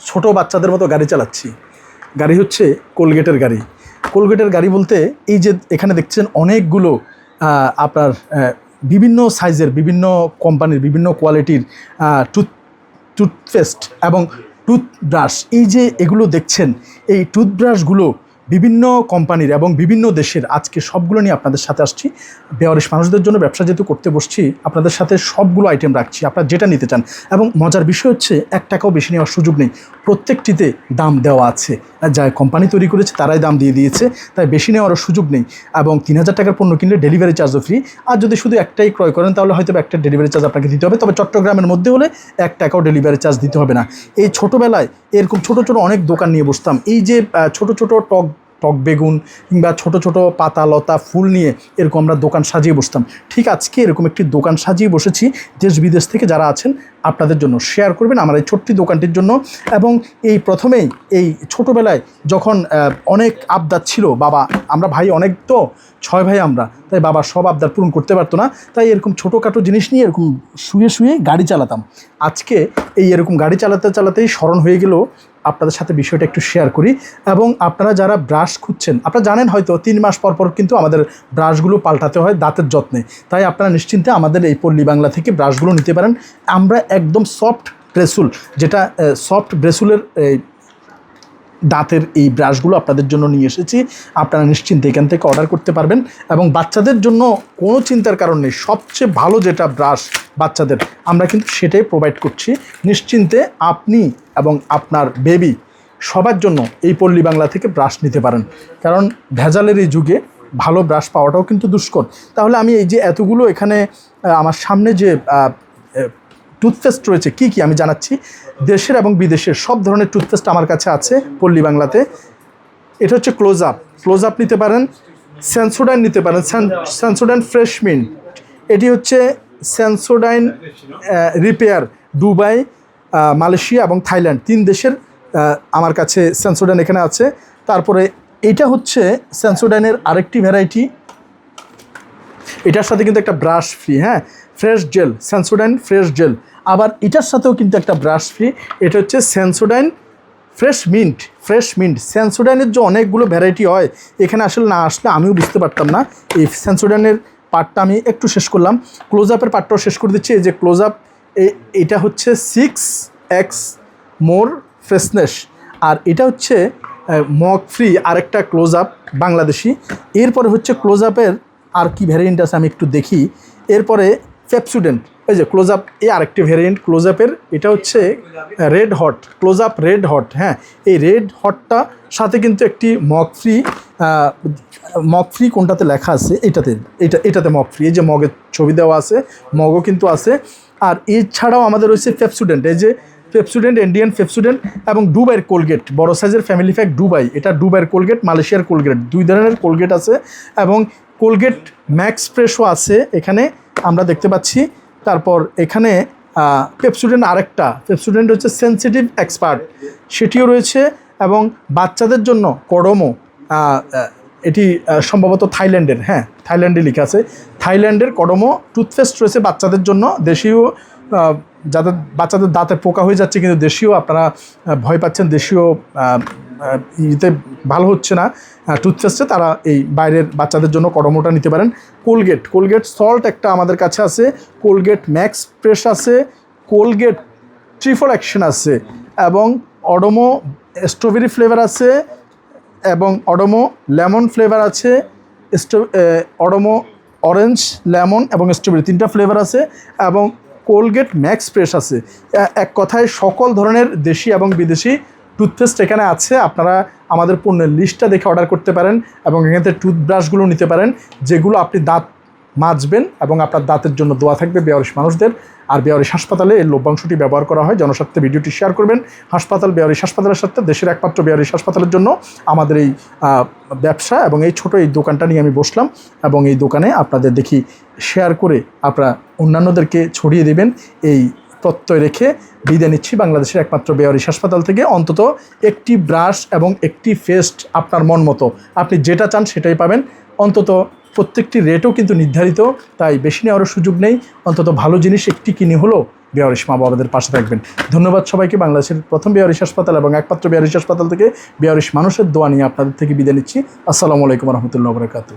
ছোট বাচ্চাদের মতো গাড়ি চালাচ্ছি। গাড়ি হচ্ছে কোলগেটের গাড়ি। কোলগেটের গাড়ি বলতে এই যে এখানে দেখছেন অনেকগুলো আপনার বিভিন্ন সাইজের, বিভিন্ন কোম্পানির, বিভিন্ন কোয়ালিটির টুথ, টুথপেস্ট এবং টুথব্রাশ। এই যে এগুলো দেখছেন, এই টুথব্রাশগুলো বিভিন্ন কোম্পানির এবং বিভিন্ন দেশের, আজকে সবগুলো নিয়ে আপনাদের সাথে আসছি। বেয়ারিশ মানুষদের জন্য ব্যবসা যেহেতু করতে বসছি, আপনাদের সাথে সবগুলো আইটেম রাখছি, আপনারা যেটা নিতে চান। এবং মজার বিষয় হচ্ছে, এক টাকাও বেশি নেওয়ার সুযোগ নেই। প্রত্যেকটিতে দাম দেওয়া আছে। যা কোম্পানি তৈরি করেছে তারাই দাম দিয়ে দিয়েছে। তাই বেশি নেওয়ারও সুযোগ নেই। এবং তিন হাজার টাকার পণ্য কিনলে ডেলিভারি চার্জও ফ্রি আর যদি শুধু একটাই ক্রয় করেন, তাহলে হয়তো একটা ডেলিভারি চার্জ আপনাকে দিতে হবে। তবে চট্টগ্রামের মধ্যে হলে এক টাকাও ডেলিভারি চার্জ দিতে হবে না। এই ছোটোবেলায় এরকম ছোট ছোট অনেক দোকান নিয়ে বসতাম। এই যে ছোট ছোট টক টক বেগুন কিংবা ছোট ছোট পাতা, লতা, ফুল নিয়ে এরকম আমরা দোকান সাজিয়ে বসতাম। ঠিক আজকে এরকম একটি দোকান সাজিয়ে বসেছি দেশ বিদেশ থেকে যারা আছেন আপনাদের জন্য শেয়ার করবেন আমার এই ছোট্ট দোকানটির জন্য। এবং এই প্রথমেই এই ছোটোবেলায় যখন অনেক আবদার ছিল, বাবা, আমরা ভাই অনেক তো, ছয় ভাই আমরা, তাই বাবা সব আবদার পূরণ করতে পারতো না। তাই এরকম ছোটোখাটো জিনিস নিয়ে এরকম শুয়ে শুয়ে গাড়ি চালাতাম। আজকে এই এরকম গাড়ি চালাতে চালাতেই স্মরণ হয়ে গেল, আপনাদের সাথে বিষয়টা একটু শেয়ার করি। এবং আপনারা যারা ব্রাশ খুঁজছেন, আপনারা জানেন হয়তো তিন মাস পর পর কিন্তু আমাদের ব্রাশগুলো পাল্টাতে হয় দাঁতের যত্নে। তাই আপনারা নিশ্চিন্তে আমাদের এই পল্লী বাংলা থেকে ব্রাশগুলো নিতে পারেন। আমরা একদম সফট ব্রেসুল যেটা সফট ব্রেসুলের দাঁতের এই ব্রাশগুলো আপনাদের জন্য নিয়ে এসেছি। আপনারা নিশ্চিন্তে এখান থেকে অর্ডার করতে পারবেন। এবং বাচ্চাদের জন্য কোনো চিন্তার কারণ নেই, সবচেয়ে ভালো যেটা ব্রাশ বাচ্চাদের, আমরা কিন্তু সেটাই প্রোভাইড করছি। নিশ্চিন্তে আপনি এবং আপনার বেবি সবার জন্য এই পল্লী বাংলা থেকে ব্রাশ নিতে পারেন। কারণ ভেজালের এই যুগে ভালো ব্রাশ পাওয়াটাও কিন্তু দুষ্কর। তাহলে আমি এই যে এতগুলো এখানে আমার সামনে যে টুথপেস্ট রয়েছে, কি কি আমি জানাচ্ছি? দেশের এবং বিদেশের সব ধরনের টুথপেস্ট আমার কাছে আছে পল্লী বাংলাতে। এটা হচ্ছে ক্লোজ আপ ক্লোজ আপ নিতে পারেন সেন্সোডাইন নিতে পারেন সেন্সোডাইন ফ্রেশ মিন্ট এটি হচ্ছে সেন্সোডাইন রিপেয়ার দুবাই মালয়েশিয়া এবং থাইল্যান্ড। তিন দেশের আমার কাছে সেন্সোডাইন এখানে আছে। তারপরে এটা হচ্ছে সেন্সোডাইনের আরেকটি ভ্যারাইটি এটার সাথে কিন্তু একটা ব্রাশ ফ্রি হ্যাঁ? Fresh gel Sensodyne fresh gel আবার এটার সাথেও কিন্তু একটা ব্রাশ ফ্রি এটা হচ্ছে Sensodyne fresh mint fresh mint স্যানসোডাইনের যে অনেকগুলো ভ্যারাইটি হয়, এখানে আসলে না আসলে আমিও বুঝতে পারতাম না। এই স্যানসোডাইনের পার্টটা আমি একটু শেষ করলাম। ক্লোজ আপের পার্টটাও শেষ করে দিচ্ছি। এই যে ক্লোজ আপ এটা হচ্ছে সিক্স এক্স মোর ফ্রেশনেস আর এটা হচ্ছে মক ফ্রি আরেকটা ক্লোজ আপ বাংলাদেশি। এরপরে হচ্ছে ক্লোজ আপের আর কি ভ্যারিয়েন্ট আছে আমি একটু দেখি। এরপরে ফেপসুডেন্ট এই যে ক্লোজ আপ এই আরেকটি ভ্যারিয়েন্ট ক্লোজ আপের এটা হচ্ছে red hot Close Up red hot হ্যাঁ। এই রেড হটটা সাথে কিন্তু একটি মগ ফ্রি মগ ফ্রি কোনটাতে লেখা আছে, এটাতে, এটা, এটাতে মক ফ্রি এই যে মগের ছবি দেওয়া আছে মগও কিন্তু আছে। আর এছাড়াও আমাদের রয়েছে ফেপসুডেন্ট এই যে ফেপসুডেন্ট ইন্ডিয়ান ফেপসুডেন্ট এবং ডুবাইয়ের কোলগেট বড় সাইজের ফ্যামিলি প্যাক ডুবাই এটা ডুবাইয়ের কোলগেট মালয়েশিয়ার কোলগেট দুই ধরনের কোলগেট আছে এবং কোলগেট ম্যাক্স ফ্রেশও আছে এখানে আমরা দেখতে পাচ্ছি। তারপর এখানে পেপসুডেন্ট আরেকটা পেপসুডেন্ট হচ্ছে সেন্সিটিভ এক্সপার্ট। সেটিও রয়েছে এবং বাচ্চাদের জন্য আহ, এটি সম্ভবত থাইল্যান্ডের হ্যাঁ থাইল্যান্ডে লেখা আছে। থাইল্যান্ডের কডমো টুথপেস্ট রয়েছে বাচ্চাদের জন্য দেশীয় যাদের বাচ্চাদের দাঁতে পোকা হয়ে যাচ্ছে কিন্তু দেশীয় আপনারা ভয় পাচ্ছেন দেশীয় ইতে ভালো হচ্ছে না। টুথপেস্টে তারা এই বাইরের বাচ্চাদের জন্য কডমোটা নিতে পারেন। কোলগেট কোলগেট সল্ট একটা আমাদের কাছে আছে। কোলগেট ম্যাক্স ফ্রেশ আছে। কোলগেট ট্রিফল অ্যাকশন আছে। এবং অডোমো স্ট্রবেরি ফ্লেভার আছে। এবং অডোমো লেমন ফ্লেভার আছে। অডোমো অরেঞ্জ লেমন এবং স্ট্রবেরি তিনটা ফ্লেভার আছে। এবং কোলগেট ম্যাক্স ফ্রেশ আছে। এক কথায় সকল ধরনের দেশি এবং বিদেশি টুথপেস্ট এখানে আছে, আপনারা আমাদের পণ্যের লিস্টটা দেখে অর্ডার করতে পারেন এবং এখান টুথব্রাশগুলো নিতে পারেন, যেগুলো আপনি দাঁত মাজবেন এবং আপনার দাঁতের জন্য দোয়া থাকবে বেয়ারিশ মানুষদের। আর বেয়ারিশ হাসপাতালে এই লভ্যাংশটি ব্যবহার করা হয়, জনস্বার্থে ভিডিওটি শেয়ার করবেন। হাসপাতাল বেয়ারিশ হাসপাতালের সাথে দেশের একমাত্র বেয়ারিশ হাসপাতালের জন্য আমাদের এই ব্যবসা এবং এই ছোট এই দোকানটা নিয়ে আমি বসলাম এবং এই দোকানে আপনাদের দেখি শেয়ার করে আপনারা অন্যান্যদেরকে ছড়িয়ে দেবেন এই প্রত্যয় রেখে বিদায় নিচ্ছি। বাংলাদেশের একমাত্র বেয়ারিশ হাসপাতাল থেকে অন্তত একটি ব্রাশ এবং একটি ফেস্ট আপনার মন মতো। আপনি যেটা চান সেটাই পাবেন। অন্তত প্রত্যেকটি রেটও কিন্তু নির্ধারিত, তাই বেশি নেওয়ারও সুযোগ নেই। অন্তত ভালো জিনিস একটি কিনে হলো বিহারিশ মা বাবাদের পাশে থাকবেন। ধন্যবাদ সবাইকে। বাংলাদেশের প্রথম বিহারিশ হাসপাতাল এবং একমাত্র বিহারিশ হাসপাতাল থেকে বিহারিশ মানুষের দোয়া নিয়ে আপনাদের থেকে বিদায় নিচ্ছি। আসসালামু আলাইকুম রহমতুল্লাহ বরকাতু